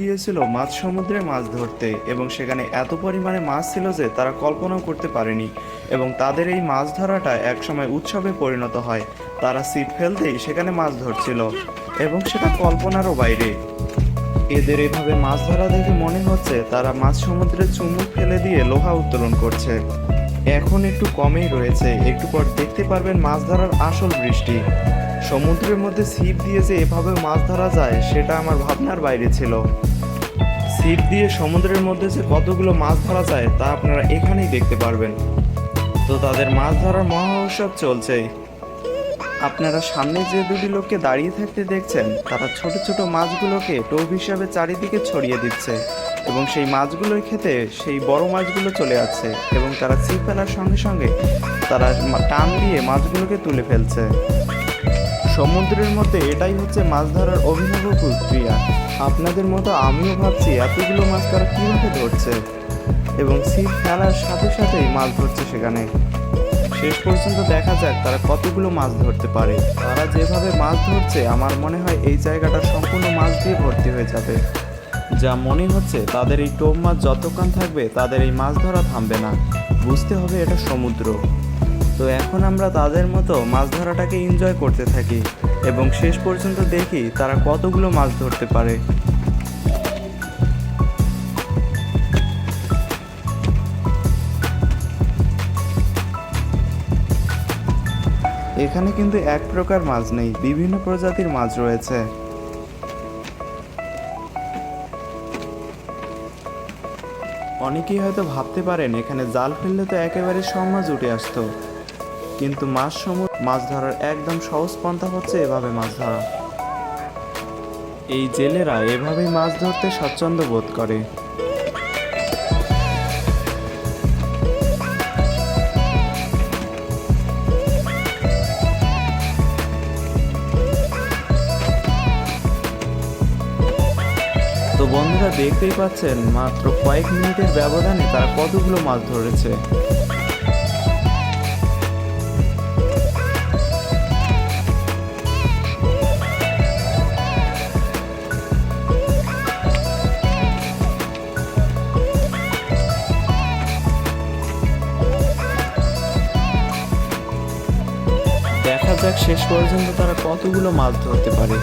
গিয়েছিল মাছ সমুদ্রে মাছ ধরতে এবং সেখানে এত পরিমাণে মাছ ছিল যে তারা কল্পনাও করতে পারেনি এবং তাদের এই মাছ ধরাটা একসময় উৎসবে পরিণত হয়। তারা ছিপ ফেলতেই সেখানে মাছ ধরছিল এবং সেটা কল্পনারও বাইরে। এদের এভাবে মাছ ধরা দেখে মনে হচ্ছে তারা মাছ সমুদ্রে চুমুক ফেলে দিয়ে লোহা উত্তোলন করছে। এখন একটু কমেই রয়েছে। একটু পর দেখতে পারবেন মাছ ধরার আসল বৃষ্টি। সমুদ্রের মধ্যে ছিপ দিয়ে যে এভাবে মাছ ধরা যায়, সেটা আমার ভাবনার বাইরে ছিল। ছিপ দিয়ে সমুদ্রের মধ্যে যে কতগুলো মাছ ধরা যায়, তা আপনারা এখানেই দেখতে পারবেন। তো তাদের মাছ ধরার মহা উৎসব চলছে। আপনারা সামনে যে দুটি লোককে দাঁড়িয়ে থাকতে দেখছেন, তারা ছোট ছোট মাছগুলোকে টোপ হিসাবে চারিদিকে ছড়িয়ে দিচ্ছে। এবং সেই মাছগুলোই খেতে সেই বড় মাছগুলো চলে যাচ্ছে এবং তারা ছিপ ফেলার সঙ্গে সঙ্গে তারা টান দিয়ে মাছগুলোকে তুলে ফেলছে। সমুদ্রের মধ্যে এটাই হচ্ছে মাছ ধরার অভিনব প্রক্রিয়া। আপনাদের মতো আমিও ভাবছি এতগুলো মাছ তারা কীভাবে ধরছে এবং ছিপ ফেলার সাথে সাথেই মাছ ধরছে সেখানে। শেষ পর্যন্ত দেখা যাক তারা কতগুলো মাছ ধরতে পারে। তারা যেভাবে মাছ ধরছে, আমার মনে হয় এই জায়গাটা সম্পূর্ণ মাছ দিয়ে ভর্তি হয়ে যাবে। যা মনে হচ্ছে তাদের এই টোপ মাছ যতক্ষণ থাকবে তাদের এই মাছ ধরা থামবে না। বুঝতে হবে এটা সমুদ্র। তো এখন আমরা তাদের মতো মাছ ধরাটাকে এনজয় করতে থাকি এবং শেষ পর্যন্ত দেখি তারা কতগুলো মাছ ধরতে পারে। এখানে কিন্তু এক প্রকার মাছ নেই, বিভিন্ন প্রজাতির মাছ রয়েছে। অনেকেই হয়তো ভাবতে পারেন, এখানে জাল ফেললে তো একেবারে সব মাছ উঠে আসতো। কিন্তু মাছ সমূহ মাছ ধরার একদম সহজ পন্থা হচ্ছে এভাবে মাছ ধরা। এই জেলেরা এভাবেই মাছ ধরতে স্বাচ্ছন্দ্য বোধ করে। তো বন্ধুরা দেখতেই পাচ্ছেন, মাত্র কয়েক মিনিটের ব্যবধানে তারা কতগুলো মাছ ধরেছে। দেখা যাক শেষ পর্যন্ত তারা কতগুলো মাছ ধরতে পারে।